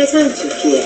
Üreten Türkiye.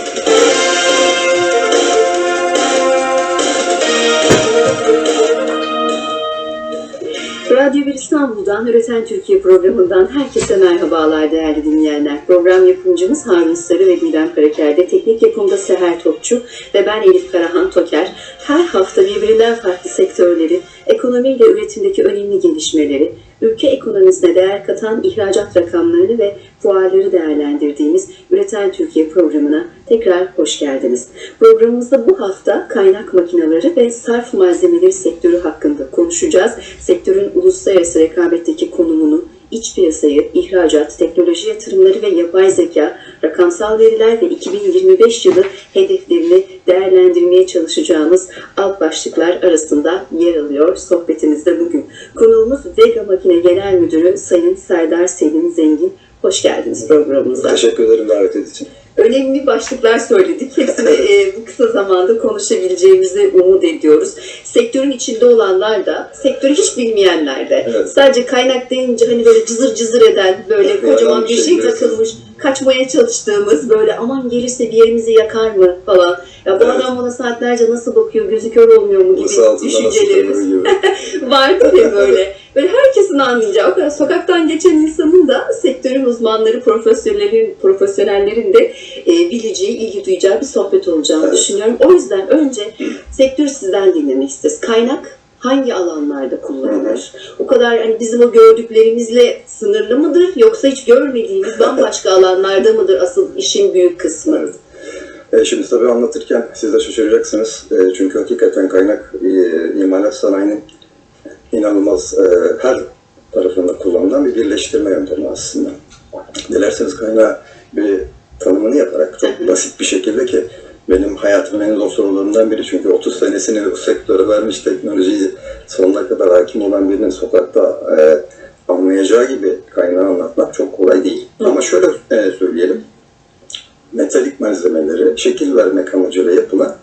Radyo 1 İstanbul'dan Üreten Türkiye programından herkese merhabalar değerli dinleyenler. Program yapımcımız Harun Sarı ve Didem Karaker'de, teknik yapımda Seher Topçu ve ben Elif Karahan Toker. Her hafta birbirinden farklı sektörleri, ekonomiyle üretimdeki önemli gelişmeleri, ülke ekonomisine değer katan ihracat rakamlarını ve fuarları değerlendirdiğimiz Üreten Türkiye programına tekrar hoş geldiniz. Programımızda bu hafta kaynak makineleri ve sarf malzemeleri sektörü hakkında konuşacağız. Sektörün uluslararası rekabetteki konumunu, iç piyasayı, ihracat, teknoloji yatırımları ve yapay zeka, rakamsal veriler ve 2025 yılı hedeflerini değerlendirmeye çalışacağımız alt başlıklar arasında yer alıyor sohbetimizde bugün. Konuğumuz Vega Makine Genel Müdürü Sayın Serdar Selim Zengin. Hoş geldiniz programımıza. Teşekkür ederim davet için. Önemli başlıklar söyledik. Hepsini e, bu kısa zamanda konuşabileceğimizi umut ediyoruz. Sektörün içinde olanlar da, sektörü hiç bilmeyenler de. Evet. Sadece kaynak deyince hani böyle cızır cızır eden, böyle Evet, kocaman bir şey takılmış, kaçmaya çalıştığımız, böyle aman gelirse bir yerimizi yakar mı falan. Ya bu Evet. adam bana saatlerce nasıl bakıyor, gözü kör olmuyor mu gibi düşüncelerimiz vardı ya böyle. Böyle herkesin anlayacağı, o kadar sokaktan geçen insanın da sektörün uzmanları, profesyonellerin, profesyonellerin de e, bileceği, ilgi duyacağı bir sohbet olacağını Evet. düşünüyorum. O yüzden önce sektörü sizden dinlemek isteriz. Kaynak hangi alanlarda kullanılır? O kadar hani bizim o gördüklerimizle sınırlı mıdır yoksa hiç görmediğimiz bambaşka alanlarda mıdır asıl işin büyük kısmı? Evet. E, şimdi tabii anlatırken siz de şaşıracaksınız. E, çünkü hakikaten kaynak e, imalat sanayinin inanılmaz e, her tarafında kullanılan bir birleştirme yöntemi aslında. Dilerseniz kaynağı bir tanımını yaparak çok basit bir şekilde ki benim hayatımın en zor sorularından biri çünkü 30 senesini bu sektöre vermiş teknolojiyi sonuna kadar hakim olan birinin sokakta e, anlayacağı gibi kaynağı anlatmak çok kolay değil. Hı. Ama şöyle e, söyleyelim metalik malzemeleri şekil vermek amacıyla yapılan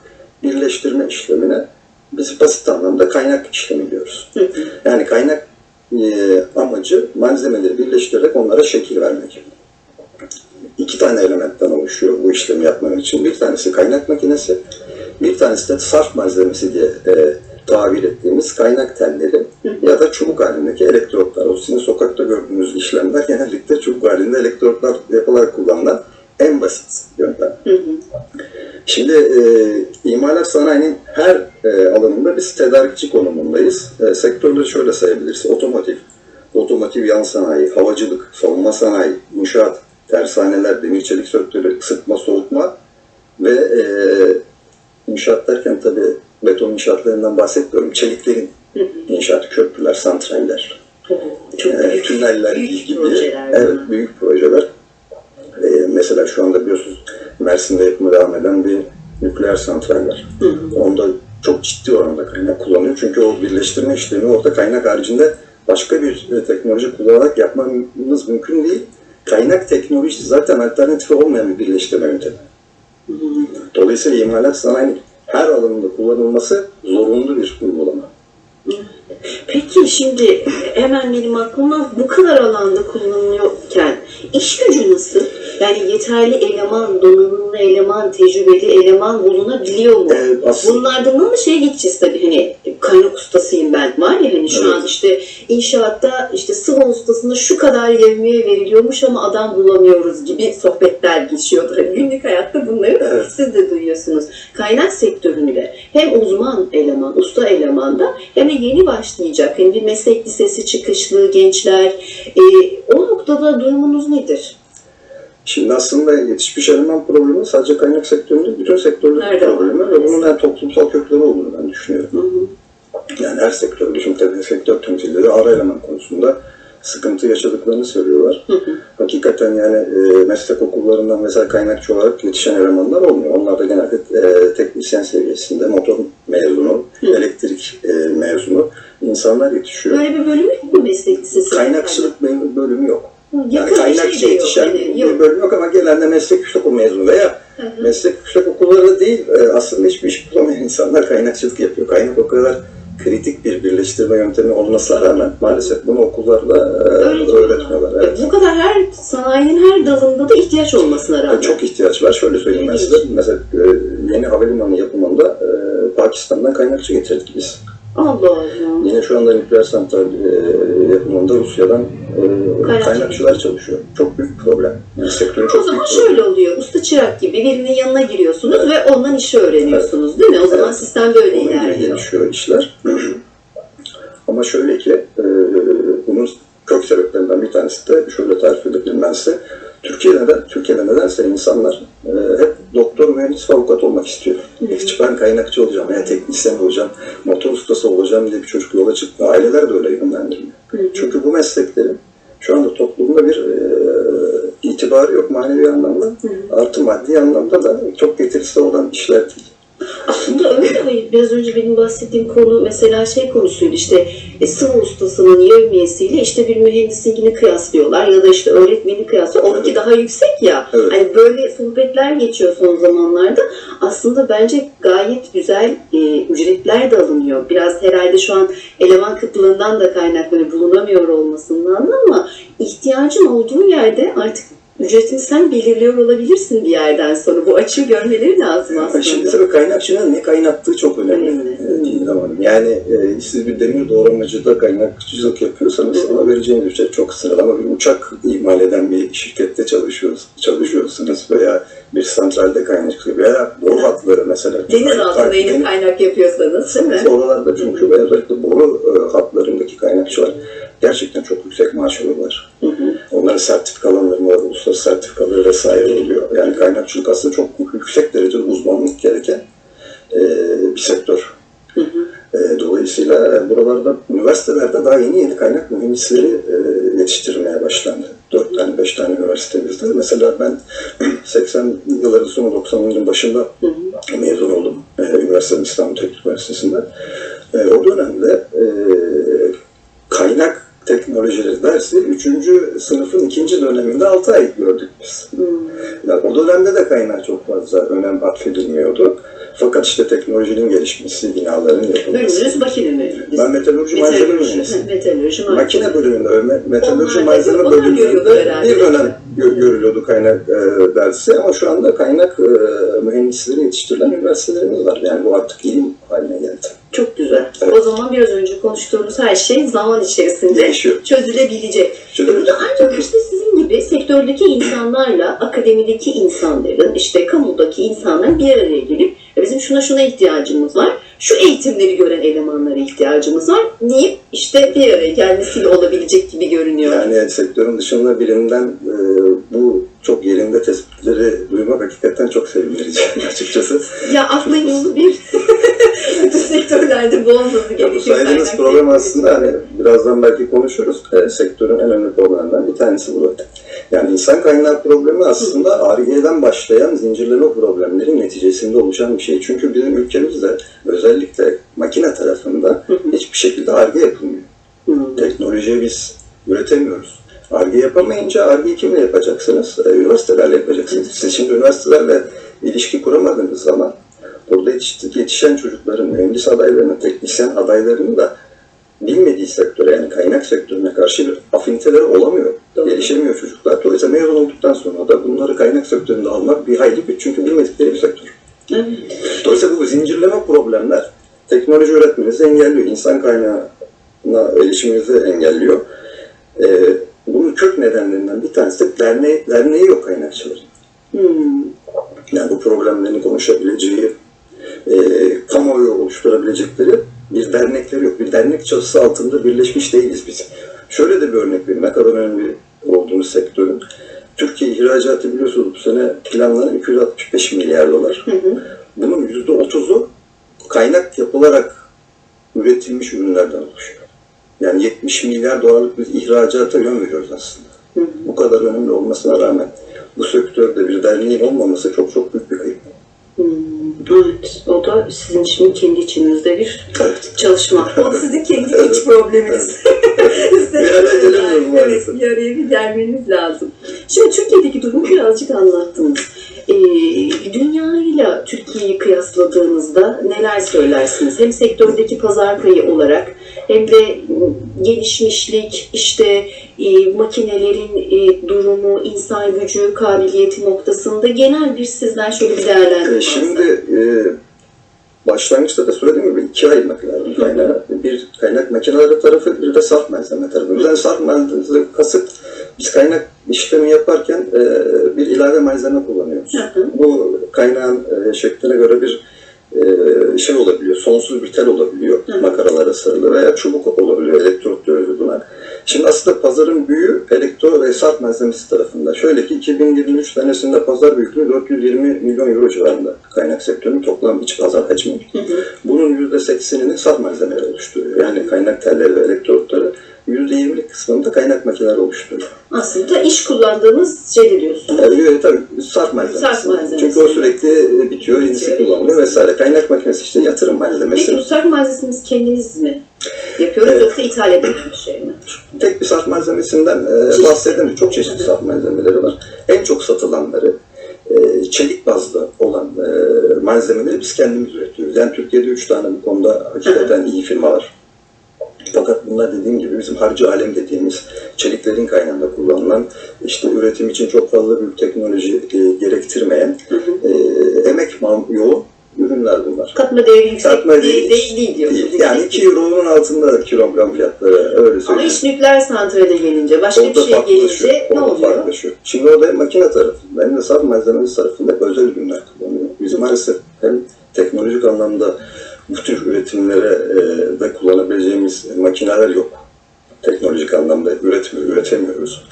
birleştirme işlemine biz basit anlamda kaynak işlemi diyoruz. Hı hı. Yani kaynak e, amacı malzemeleri birleştirerek onlara şekil vermek. İki tane elementten oluşuyor bu işlemi yapmak için. Bir tanesi kaynak makinesi, bir tanesi de sarf malzemesi diye e, tabir ettiğimiz kaynak telleri ya da çubuk halindeki elektrotlar. O sizin sokakta gördüğünüz işlemler genellikle çubuk halinde elektrotlar yapılarak kullanılan en basit yöntem. Hı hı. Şimdi e, imalat sanayinin her e, alanında biz tedarikçi konumundayız. E, sektörleri şöyle sayabiliriz. Otomotiv, otomotiv yan sanayi, havacılık, savunma sanayi, inşaat, tersaneler, demir çelik sektörü, ısıtma, soğutma ve e, inşaat derken tabii beton inşaatlarından bahsetmiyorum. Çeliklerin inşaatı, köprüler, santraller, Çok e, büyük, tüneller büyük gibi. projeler. Evet, bunlar. büyük projeler. E, mesela şu anda biliyorsunuz Mersin'de yapımı devam eden bir nükleer santral var. Hı hı. Onda çok ciddi oranda kaynak kullanıyor. Çünkü o birleştirme işlemi orada kaynak haricinde başka bir e, teknoloji kullanarak yapmanız mümkün değil. Kaynak teknolojisi zaten alternatifi olmayan bir birleştirme yöntemi. Dolayısıyla imalat sanayinin her alanında kullanılması zorunlu bir uygulama. Peki şimdi hemen benim aklıma bu kadar alanda kullanılıyorken iş gücü nasıl? Yani yeterli eleman, donanımlı eleman, tecrübeli eleman bulunabiliyor mu? Aslında Bunlardan ama şeye gideceğiz tabii hani kaynak ustasıyım ben var ya hani şu Evet. an işte inşaatta işte sıva ustasına şu kadar yevmiye veriliyormuş ama adam bulamıyoruz gibi sohbetler geçiyordur. Hani günlük hayatta bunları Evet. siz de duyuyorsunuz. Kaynak sektöründe hem uzman eleman, usta elemanda hem de yeni başlayacak hani bir meslek lisesi çıkışlı gençler e, o noktada durumunuz nedir? Şimdi aslında yetişmiş eleman problemi sadece kaynak sektöründe bütün Nerede var? problemi ve bunun en toplumsal kökleri olduğunu ben düşünüyorum. Hı hı. Yani her sektör, bütün tabii sektör temsilcileri ara eleman konusunda sıkıntı yaşadıklarını söylüyorlar. Hı hı. Hakikaten yani e, meslek okullarından mesela kaynakçı olarak yetişen elemanlar olmuyor. Onlar da genelde e, teknisyen seviyesinde motor mezunu, Hı. elektrik e, mezunu insanlar yetişiyor. Böyle bir bölümü yok mu meslek lisesi? Kaynakçılık bölümü- bölümü yok. Yani şey de yok. yetişen bir bölüm yok ama genelde meslek yüksek okul mezunu veya Hı hı. meslek yüksek okulları değil e, aslında hiçbir iş bulamayan insanlar kaynakçılık yapıyor. Kaynak o kadar kritik bir birleştirme yöntemi olmasına rağmen maalesef bunu okullarda e, Öğretiyorlar. öğretmiyorlar. Evet. Bu kadar her sanayinin her dalında da ihtiyaç olmasına rağmen. Yani çok ihtiyaç var. Şöyle söyleyeyim ben size. Mesela e, yeni havalimanı yapımında e, Pakistan'dan kaynakçı getirdik biz. Allah Allah. Yine şu anda nükleer santral e, yapımında Rusya'dan e, Kaynakçı. kaynakçılar çalışıyor. Çok büyük problem. Yani sektörün O çok zaman büyük şöyle oluyor. Usta çırak gibi birinin yanına giriyorsunuz ve ondan işi öğreniyorsunuz değil mi? O zaman Evet. sistem böyle göre ilerliyor. gelişiyor işler. Ama şöyle ki e, bunun kök sebeplerinden bir tanesi de şöyle tarif size. Türkiye'de de, Türkiye'de nedense insanlar e, hep doktor, mühendis ve avukat olmak istiyor. Hiç ben kaynakçı olacağım veya teknisyen olacağım, motor ustası olacağım diye bir çocuk yola çıktı. Aileler de öyle yönlendirmiyor. Çünkü bu mesleklerin toplumda bir e, itibarı yok manevi anlamda. Artı maddi anlamda da çok getirisi olan işler değil. Aslında öyle de biraz önce benim bahsettiğim konu mesela şey konusuydu işte e, sıvı ustasının yevmiyesiyle işte bir mühendisinkini kıyaslıyorlar ya da işte öğretmeni kıyaslıyor. Onunki daha yüksek ya. Evet. Hani böyle sohbetler geçiyor son zamanlarda. Aslında bence gayet güzel e, ücretler de alınıyor. Biraz herhalde şu an eleman kıtlığından da kaynaklı bulunamıyor olmasından da ama ihtiyacın olduğu yerde artık ücretini sen belirliyor olabilirsin bir yerden sonra. Bu açığı görmeleri lazım aslında. Şimdi tabii kaynakçının ne kaynattığı çok önemli. Önemli. Ee. Yani e, siz bir demir doğramacıda kaynakçılık yapıyorsanız ona vereceğiniz ücret çok sınırlı. Ama bir uçak imal eden bir şirkette çalışıyoruz, çalışıyorsunuz veya bir santralde kaynakçılık veya boru hatları mesela. Deniz altında inip kaynak yapıyorsanız değil mi? Oralarda çünkü ve özellikle boru e, hatlarındaki kaynakçılar gerçekten çok yüksek maaş alıyorlar. Onların sertifikalarları var, uluslararası sertifikaları vesaire oluyor. Yani kaynakçılık aslında çok yüksek derecede uzmanlık gereken e, bir sektör. Hı hı. E, dolayısıyla buralarda, üniversitelerde daha yeni yeni kaynak mühendisleri e, yetiştirmeye başlandı. Dört tane, beş tane üniversitemizde. Mesela ben 80 yılların sonu 90'ların başında Hı hı. mezun oldum. E, Üniversite İstanbul Teknik Üniversitesi'nde. E, o dönemde e, kaynak teknolojileri dersi 3. sınıfın ikinci döneminde 6 ay gördük biz. Hmm. Yani o dönemde de kaynağa çok fazla önem atfedilmiyordu. Fakat işte teknolojinin gelişmesi, binaların yapılması. Bölümünüz makine mühendisi. Ben metalurji malzeme mühendisiyim. Metalürji malzeme. Makine bölümünde, me- metalurji malzeme bölümünde bir mi? dönem gö- görülüyordu kaynak e, dersi ama şu anda kaynak e, mühendisleri yetiştirilen üniversitelerimiz var. Yani bu artık ilim haline geldi. Çok güzel. Evet. O zaman biraz önce konuştuğumuz her şey zaman içerisinde Değişiyor. çözülebilecek. Burada ancak işte sizin gibi sektördeki insanlarla, akademideki insanların, işte kamudaki insanların bir araya gelip "Ya bizim şuna şuna ihtiyacımız var, şu eğitimleri gören elemanlara ihtiyacımız var deyip işte bir araya gelmesiyle olabilecek gibi görünüyor. Yani sektörün dışında birinden e, bu çok yerinde tespitleri duymak hakikaten çok sevindirici açıkçası. Ya yolu bir. Bütün sektörlerde bu olması Ya bu gerekiyor. saydığınız problem aslında hani birazdan belki konuşuruz. E, sektörün en önemli problemlerinden bir tanesi bu. Yani insan kaynağı problemi aslında Ar-Ge'den başlayan zincirleme problemlerin neticesinde oluşan bir şey. Çünkü bizim ülkemizde özellikle makine tarafında hiçbir şekilde Ar-Ge yapılmıyor. Teknolojiyi biz üretemiyoruz. Ar-Ge yapamayınca Ar-Ge'yi kimle yapacaksınız? E, üniversitelerle yapacaksınız. Siz şimdi üniversitelerle ilişki kuramadığınız zaman burada yetiş- yetişen çocukların, mühendis adaylarının, teknisyen adaylarının da bilmediği sektöre yani kaynak sektörüne karşı bir afiniteleri olamıyor. Doğru. Gelişemiyor çocuklar. Dolayısıyla mezun olduktan sonra da bunları kaynak sektöründe almak bir hayli güç çünkü bilmedikleri bir sektör. Evet. Dolayısıyla bu zincirleme problemler teknoloji üretmemizi engelliyor. İnsan kaynağına erişimimizi engelliyor. Ee, bunun kök nedenlerinden bir tanesi de derneği, derneği yok kaynakçıların. Hmm. Yani bu problemlerini konuşabileceği, e, kamuoyu oluşturabilecekleri bir dernekleri yok. Bir dernek çatısı altında birleşmiş değiliz biz. Şöyle de bir örnek vereyim. Ne kadar önemli olduğunu sektörün. Türkiye ihracatı biliyorsunuz bu sene planlanan 265 milyar dolar. Hı hı. Bunun %30'u kaynak yapılarak üretilmiş ürünlerden oluşuyor. Yani 70 milyar dolarlık bir ihracata yön veriyoruz aslında. Hı hı. Bu kadar önemli olmasına rağmen bu sektörde bir derneğin olmaması çok çok büyük bir kayıp. Evet, o da sizin şimdi kendi içinizde bir çalışma. O sizin kendi iç probleminiz. Evet, bir araya bir gelmeniz lazım. Şimdi Türkiye'deki durumu birazcık anlattınız. e, dünyayla Türkiye'yi kıyasladığınızda neler söylersiniz? Hem sektördeki pazar payı olarak hem de gelişmişlik, işte e, makinelerin e, durumu, insan gücü, kabiliyeti noktasında genel bir sizden şöyle bir değerlendirme E. Şimdi e, başlangıçta da söylediğim gibi ikiye ayırmak lazım kaynağı. Bir kaynak makineleri tarafı, bir de saf malzeme tarafı. Bizden saf malzeme kasıt biz kaynak işlemi yaparken e, bir ilave malzeme kullanıyoruz. Hı hı. Bu kaynağın e, şekline göre bir e, şey olabiliyor, sonsuz bir tel olabiliyor, Hı makaralara sarılı veya çubuk olabiliyor, elektrot diyoruz buna. Şimdi aslında pazarın büyüğü elektro ve saf malzemesi tarafında. Şöyle ki 2023 senesinde pazar büyüklüğü 420 milyon euro civarında kaynak sektörünün toplam iç pazar hacmi. Hı hı. Bunun %80'ini saf malzemeler oluşturuyor. Yani kaynak telleri ve elektrotları %20'lik kısmını da kaynak makineleri oluşturuyor. Aslında iş kullandığımız şey diyorsunuz. Yani, tabii sarf malzemesi. Sarf malzemesi. Çünkü o sürekli e, bitiyor, yenisi kullanılıyor vesaire. Kaynak makinesi işte yatırım malzemesi. Peki bu sarf malzemesini kendiniz mi yapıyoruz Evet. yoksa ithal edilen bir şey mi? Tek bir sarf malzemesinden e, bahsedemeyiz. Çok çeşitli sarf malzemeleri var. En çok satılanları e, çelik bazlı olan e, malzemeleri biz kendimiz üretiyoruz. Yani Türkiye'de üç tane bu konuda hakikaten iyi firma var. Fakat bunlar dediğim gibi bizim harcı alem dediğimiz çeliklerin kaynağında kullanılan, işte üretim için çok fazla büyük teknoloji e, gerektirmeyen, Hı hı. e, emek yoğun ürünler bunlar. Katma değeri yüksek Katma değil, değil, değil. Değil. Yani 2 euronun altında kilogram fiyatları öyle Ama söyleyeyim. iş nükleer santrale gelince, başka bir şey gelince ne oluyor? farklılaşıyor. Şimdi orada makine tarafında hem de sarf malzemesi tarafında özel ürünler kullanılıyor. Biz maalesef hem teknolojik anlamda bu tür üretimlere de kullanabileceğimiz makineler yok. Teknolojik anlamda üretmiyor, üretemiyoruz.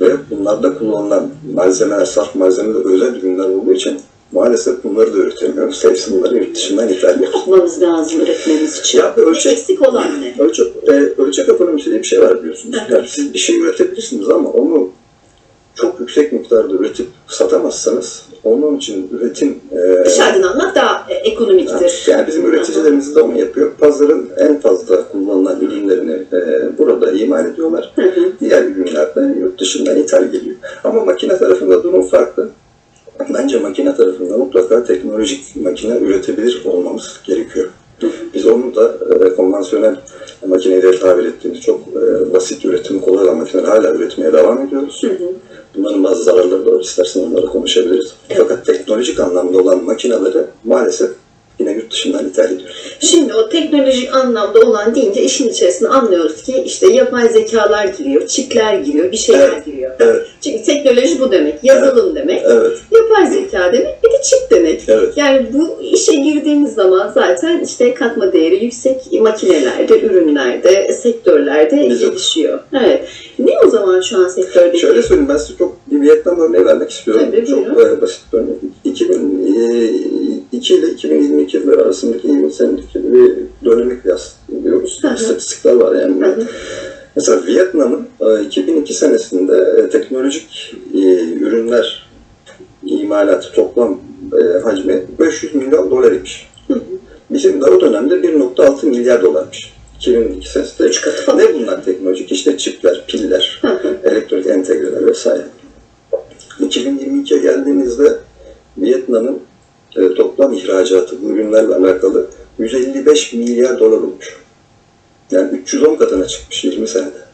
Ve bunlarda kullanılan malzemeler, sarf malzemeler özel ürünler olduğu için maalesef bunları da üretemiyoruz. Hepsi bunları yurt dışından ithal ediyoruz. yapmamız lazım üretmemiz için? Ya ölçek- Eksik olan ne? Ölçek, e, ölçek ekonomisi diye bir şey var biliyorsunuz. Evet. Yani siz bir şey üretebilirsiniz ama onu çok yüksek miktarda üretip satamazsanız onun için üretim e, Dışarıdan almak daha e, ekonomiktir. yani bizim üreticilerimiz de onu yapıyor. Pazarın en fazla kullanılan ürünlerini e, burada imal ediyorlar. Hı hı. Diğer ürünler de yurt dışından ithal geliyor. Ama makine tarafında durum farklı. Bence makine tarafında mutlaka teknolojik makine üretebilir olmamız gerekiyor. Biz onu da e, konvansiyonel makineyle tabir ettiğimiz çok e, basit üretimi kolay olan makineleri hala üretmeye devam ediyoruz. Hı hı. Bunların bazı zararları da var. İstersen onları konuşabiliriz. Fakat teknolojik anlamda olan makineleri maalesef yine yurt dışından ithal ediyoruz. Şimdi o teknolojik anlamda olan deyince işin içerisine anlıyoruz ki işte yapay zekalar giriyor, çipler giriyor, bir şeyler Evet. giriyor. Evet, Çünkü teknoloji bu demek, yazılım demek, evet, yapay zeka demek, bir de çip demek. evet. Yani bu işe girdiğimiz zaman zaten işte katma değeri yüksek makinelerde, ürünlerde, sektörlerde Bizim- gelişiyor. Evet. Ne o zaman şu an sektördeki? Şöyle söyleyeyim ben size çok bir Vietnam örneği vermek istiyorum. Tabii, çok buyurun. e, basit bir örnek. 2002 ile 2022 yılları arasındaki 20 senelik bir dönemi kıyaslıyoruz. İstatistikler var yani. Hı hı. Mesela Vietnam'ın e, 2002 senesinde e, teknolojik e, ürünler imalatı toplam e, hacmi 500 milyon dolar imiş. Bizim de o dönemde 1.6 milyar dolarmış. 2002 senesinde. Üç katı falan. Ne bunlar teknolojik? İşte çipler, piller, elektronik entegreler vesaire. 2022'ye geldiğimizde Vietnam'ın e, toplam ihracatı bu ürünlerle alakalı 155 milyar dolar olmuş. Yani 310 katına çıkmış 20 senede.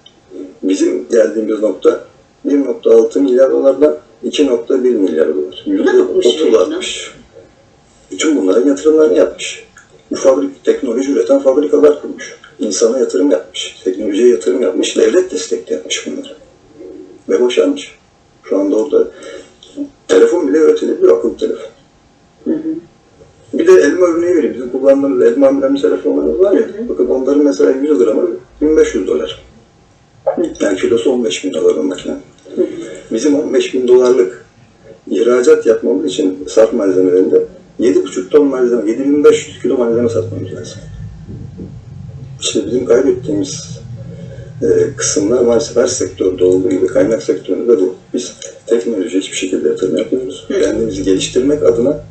Bizim geldiğimiz nokta 1.6 milyar dolardan 2.1 milyar dolar. Ne yapmış %30 Vietnam? artmış. Bütün bunların yatırımlarını yapmış. Bu fabrik, teknoloji üreten fabrikalar kurmuş. İnsana yatırım yapmış. Teknolojiye yatırım yapmış. Devlet destekli yapmış bunları. Ve başarmış. Şu anda orada telefon bile üretilebiliyor, akıllı telefon. Bir de elma örneği vereyim. Bizim kullandığımız elma amblemli telefonlarımız var ya. Bakın onların mesela 100 gramı 1500 dolar. Yani kilosu 15 bin dolar o makine. Bizim 15 bin dolarlık ihracat yapmamız için sarf malzemelerinde 7,5 ton malzeme, 7500 kilo malzeme satmamız lazım. İşte bizim kaybettiğimiz e, kısımlar maalesef her sektörde olduğu gibi kaynak sektöründe de bu. Biz teknolojiye hiçbir şekilde yatırım yapmıyoruz. Kendimizi geliştirmek adına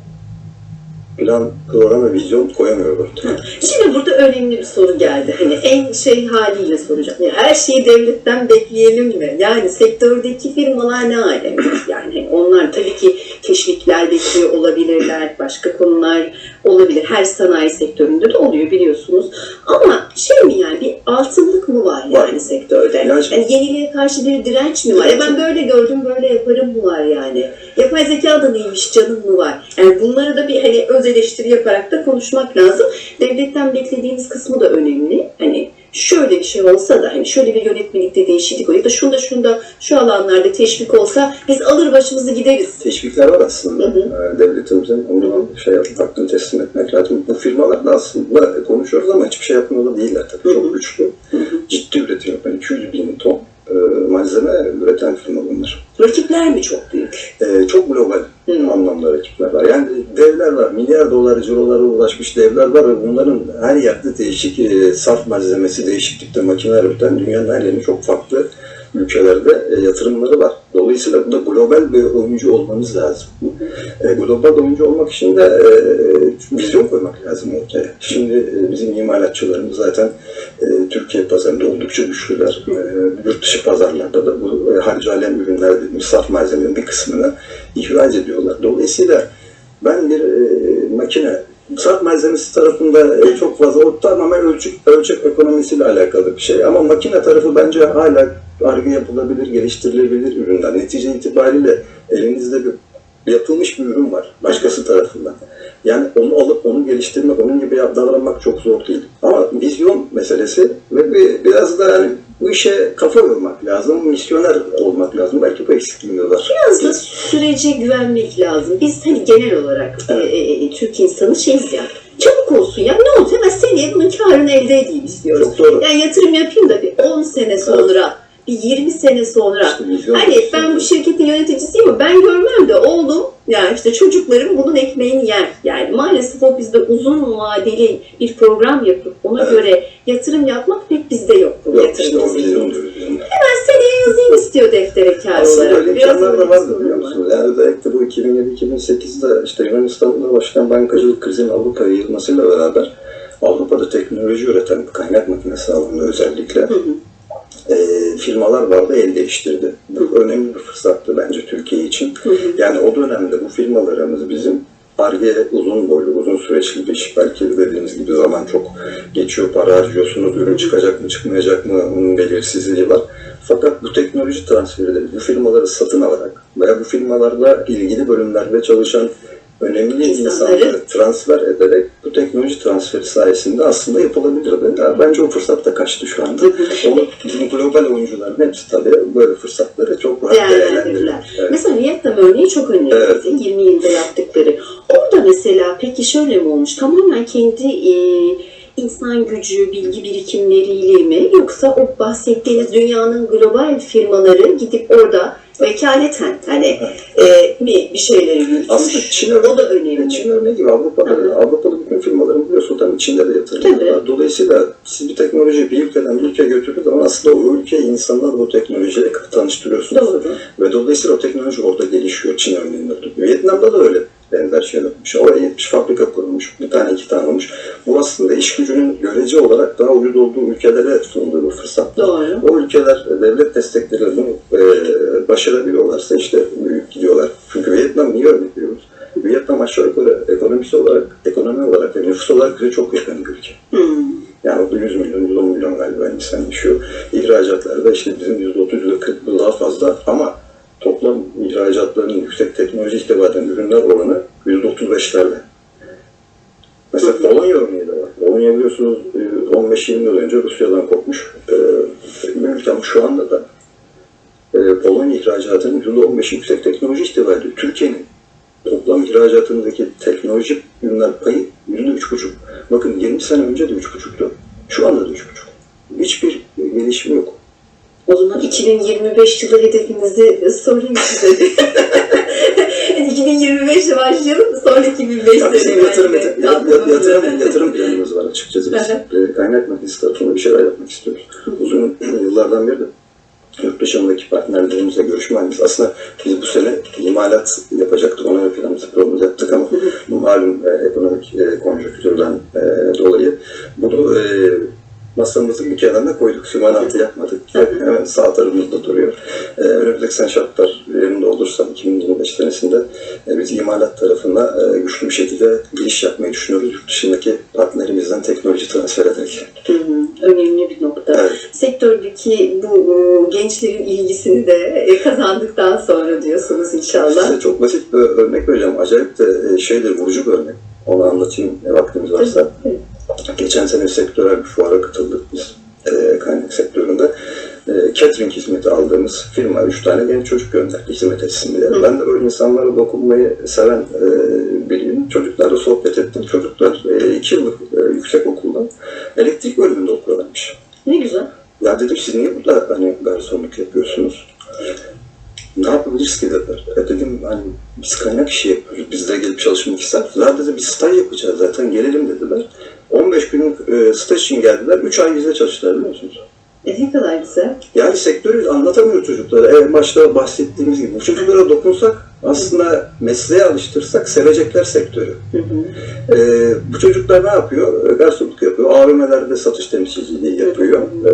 plan, program ve vizyon koyamıyoruz ortaya. Şimdi burada önemli bir soru geldi. Hani en şey haliyle soracağım. Yani her şeyi devletten bekleyelim mi? Yani sektördeki firmalar ne alem? Yani hani onlar tabii ki teşvikler bekliyor olabilirler, başka konular olabilir. Her sanayi sektöründe de oluyor biliyorsunuz. Ama şey mi yani bir altınlık mı var yani Var. sektörde? Yani- Yani yeniliğe karşı bir direnç mi var? Ya ben böyle gördüm böyle yaparım mı var yani? Yapay zeka da neymiş canım mı var? Yani bunları da bir hani öz eleştiri yaparak da konuşmak lazım. Devletten beklediğimiz kısmı da önemli. Hani şöyle bir şey olsa da hani şöyle bir yönetmelikte değişiklik olur ya da şunda şunda şu alanlarda teşvik olsa biz alır başımızı gideriz. Teşvikler var aslında Hı hı. Ee, devletimizin. Onu şey hakkını teslim etmek lazım. Bu firmalar da aslında konuşuyoruz ama hiçbir şey yapmıyorlar değiller tabii. Hı hı. Çok güçlü. Ciddi üretim yapan 200 bin ton malzeme üreten firma bunlar. Rakipler mi çok büyük? E, çok global Hı. anlamda rakipler var. Yani devler var, milyar dolar cirolara ulaşmış devler var ve bunların her yerde değişik e, sarf malzemesi, değişik tipte makineler üreten dünyanın her yerinde çok farklı ülkelerde e, yatırımları var. Dolayısıyla burada global bir oyuncu olmamız lazım. E, global oyuncu olmak için de e, vizyon koymak lazım ortaya. Şimdi bizim imalatçılarımız zaten Türkiye pazarında oldukça güçlüler. Yurt dışı pazarlarda da bu harcı alem ürünler saf malzemenin bir kısmını ihraç ediyorlar. Dolayısıyla ben bir makine saf malzemesi tarafında çok fazla o tamamen ölçek, ölçek ekonomisiyle alakalı bir şey. Ama makine tarafı bence hala arge yapılabilir, geliştirilebilir ürünler. Netice itibariyle elinizde bir yapılmış bir ürün var başkası tarafından. Yani onu alıp onu geliştirmek, onun gibi davranmak çok zor değil. Ama vizyon meselesi ve bir, biraz da yani bu işe kafa yormak lazım, misyoner olmak lazım. Belki bu eksikliğimiz var. Biraz da sürece güvenmek lazım. Biz hani genel olarak e, e, Türk insanı şeyiz ya. Çabuk olsun ya ne oldu hemen seneye bunun karını elde edeyim istiyoruz. Çok doğru. Yani yatırım yapayım da bir 10 sene sonra, bir 20 sene sonra. İşte vizyon Hani ben bu şirketin yöneticisiyim ama ben görmem de oğlum yani işte çocuklarım bunun ekmeğini yer. Yani maalesef o bizde uzun vadeli bir program yapıp ona Evet. göre yatırım yapmak pek bizde yok. Bu Yok yatırım işte o ona. seneye yazayım istiyor deftere Aslında olarak. öyle imkanlar da vardı biliyor musunuz? Yani özellikle bu 2007-2008'de işte Yunanistan'da başlayan bankacılık krizinin Avrupa'ya yayılmasıyla beraber Avrupa'da teknoloji üreten kaynak makinesi alanında özellikle Hı hı. E, firmalar vardı el değiştirdi. Bu önemli bir fırsattı bence Türkiye için. Hı hı. Yani o dönemde bu firmalarımız bizim Arge uzun boylu, uzun süreçli bir iş. Belki dediğiniz gibi zaman çok geçiyor, para harcıyorsunuz, ürün çıkacak mı, çıkmayacak mı, onun belirsizliği var. Fakat bu teknoloji transferi de bu firmaları satın alarak veya bu firmalarla ilgili bölümlerde çalışan önemli İnsanları- insanları transfer ederek bu teknoloji transferi sayesinde aslında yapılabilirdi. Ya bence o fırsat da kaçtı şu anda. Onu global oyuncuların hepsi tabii böyle fırsatları çok rahat değerlendirirler. Evet. Mesela Vietnam örneği çok önemli. Evet. 20 yılda yaptıkları. Orada mesela peki şöyle mi olmuş? Tamamen kendi e, insan gücü, bilgi birikimleriyle mi? Yoksa o bahsettiğiniz dünyanın global firmaları gidip orada vekaleten hani e, mi bir şeyleri Aslında? Çin örneği, O da önemli. Çin örneği gibi Avrupa'da, Hı. Avrupa'da bütün firmaların biliyorsun tabii Çin'de de yatırım Tabii. var. Dolayısıyla siz bir teknolojiyi bir ülkeden bir ülkeye götürdüğünüz zaman aslında o ülke insanlar bu teknolojiyle tanıştırıyorsunuz. Doğru. Ve dolayısıyla o teknoloji orada gelişiyor Çin örneğinde. Vietnam'da da öyle benzer şeyler olmuş. Oraya 70 fabrika kurulmuş. Bir tane iki tane olmuş. Bu aslında iş gücünün görece olarak daha ucuz olduğu ülkelere sunduğu bir fırsat. Doğru. O ülkeler devlet destekleriyle bunu e, başarabiliyorlarsa işte büyük gidiyorlar. Çünkü Vietnam niye örnek veriyoruz? Vietnam aşağı yukarı ekonomisi olarak, ekonomi olarak ve nüfus olarak bize çok yakın bir ülke. Hmm. Yani o da 100 milyon, 110 milyon galiba insan yaşıyor. İhracatlarda işte bizim %30, %40 daha fazla ama toplam ihracatlarının yüksek teknoloji ihtiva eden ürünler oranı %35'lerde. Mesela Polonya örneği de var. Polonya biliyorsunuz e, 15-20 yıl önce Rusya'dan kopmuş e, bir ülke ama şu anda da e, Polonya ihracatının %15 yüksek teknoloji ediyor. Türkiye'nin toplam ihracatındaki teknoloji ürünler payı %3,5. Bakın 20 sene önce de 3,5'tu. Şu anda da 3,5. Hiçbir gelişme yok. O zaman 2025 yılı hedefinizi sorayım size. 2025'te başlayalım sonra 2025'te. Ya bizim yatırım, yatırım, yatırım, yatırım, yatırım planımız var açıkçası. Biz e, kaynak makinesi tarafında bir şeyler yapmak istiyoruz. Uzun yıllardan beri de yurt dışındaki partnerlerimizle görüşme halindeyiz. Aslında biz bu sene imalat yapacaktık. Ona planımızı programımızı yaptık ama bu malum e, ekonomik e, konjonktürden e, dolayı bunu e, masamızın bir kenarına koyduk. Sümanatı yapmadık. Sağ tarafımızda duruyor. E, önümüzdeki şartlar yerinde olursa 2025 senesinde e, biz imalat tarafında e, güçlü bir şekilde giriş yapmayı düşünüyoruz. Yurt dışındaki partnerimizden teknoloji transfer ederek. Hı hı, önemli bir nokta. Evet. Sektördeki bu e, gençlerin ilgisini de e, kazandıktan sonra diyorsunuz inşallah. Size çok basit bir örnek vereceğim. Acayip de şeydir, vurucu bir örnek. Onu anlatayım vaktimiz varsa. Evet. Geçen sene sektörel bir fuara katıldık biz e, kaynak sektöründe. E, catering aldığımız firma üç tane genç çocuk gönderdi hizmet etsin diye. Ben de böyle insanlara dokunmayı seven e, biriyim. Çocuklarla sohbet ettim. Çocuklar e, iki yıllık e, yüksek okuldan elektrik bölümünde okuyorlarmış. Ne güzel. Ya dedim siz niye burada hani garsonluk yapıyorsunuz? Ne yapabiliriz ki dediler. E dedim hani biz kaynak işi yapıyoruz. Biz de gelip çalışmak ister? Ya dedi biz staj yapacağız zaten gelelim dediler. 15 günlük e, staj için geldiler. 3 ay bizde çalıştılar biliyor musunuz? E, ne kadar güzel. Yani sektörü anlatamıyor çocuklara. En başta bahsettiğimiz gibi. Bu çocuklara dokunsak aslında mesleğe alıştırsak sevecekler sektörü. Hı hı. Ee, bu çocuklar ne yapıyor? Ee, Garsonluk yapıyor. AVM'lerde satış temsilciliği yapıyor. Ee,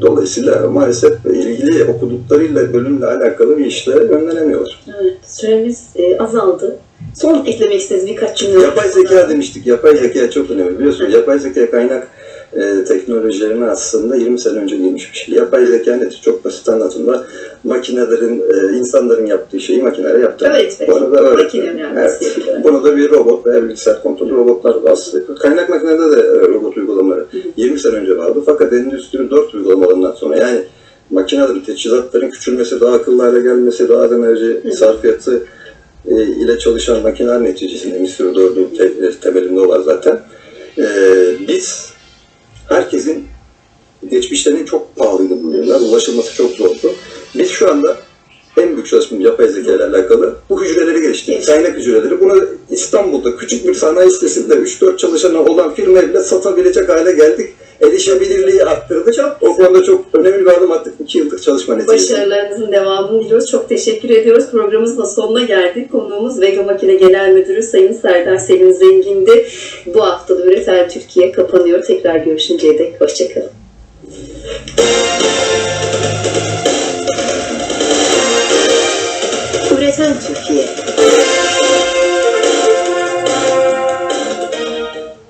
dolayısıyla maalesef ilgili okuduklarıyla, bölümle alakalı bir işlere yönlenemiyorlar. Evet, süremiz e, azaldı. Son eklemek istediğiniz birkaç cümle. Yapay zeka demiştik. Yapay zeka çok önemli biliyorsunuz. Yapay zeka kaynak e, teknolojilerine aslında 20 sene önce gelmiş bir şey. Yapay zeka nedir? Çok basit anlatımda makinelerin, e, insanların yaptığı şeyi makineler yaptı. Öğretmek. Bu arada öğretmek. Evet. Bunu da bir robot veya bilgisayar kontrolü robotlar da aslında. Kaynak makinede de e, robot uygulamaları 20 sene önce vardı. Fakat Endüstri 4 uygulamalarından sonra yani makinelerin, teçhizatların küçülmesi, daha akıllı hale gelmesi, daha az enerji sarfiyatı e, ile çalışan makineler neticesinde Endüstri 4'ün te- temelinde o var zaten. E, biz herkesin geçmişlerinin çok pahalıydı bu ürünler. Ulaşılması çok zordu. Biz şu anda en büyük çalışmamız yapay zeka ile alakalı bu hücreleri geliştirdik. Evet. Kaynak hücreleri. Bunu İstanbul'da küçük bir sanayi sitesinde 3-4 çalışanı olan firma bile satabilecek hale geldik. Erişebilirliği arttırdık. O konuda çok önemli bir adım attık. 2 yıllık çalışma neticesinde. Başarılarınızın devamını diliyoruz. Çok teşekkür ediyoruz. Programımızın da sonuna geldik. Konuğumuz Vega Makine Genel Müdürü Sayın Serdar Selim Zengin'di. Bu hafta da Üreten Türkiye kapanıyor. Tekrar görüşünceye dek hoşçakalın. Üreten Türkiye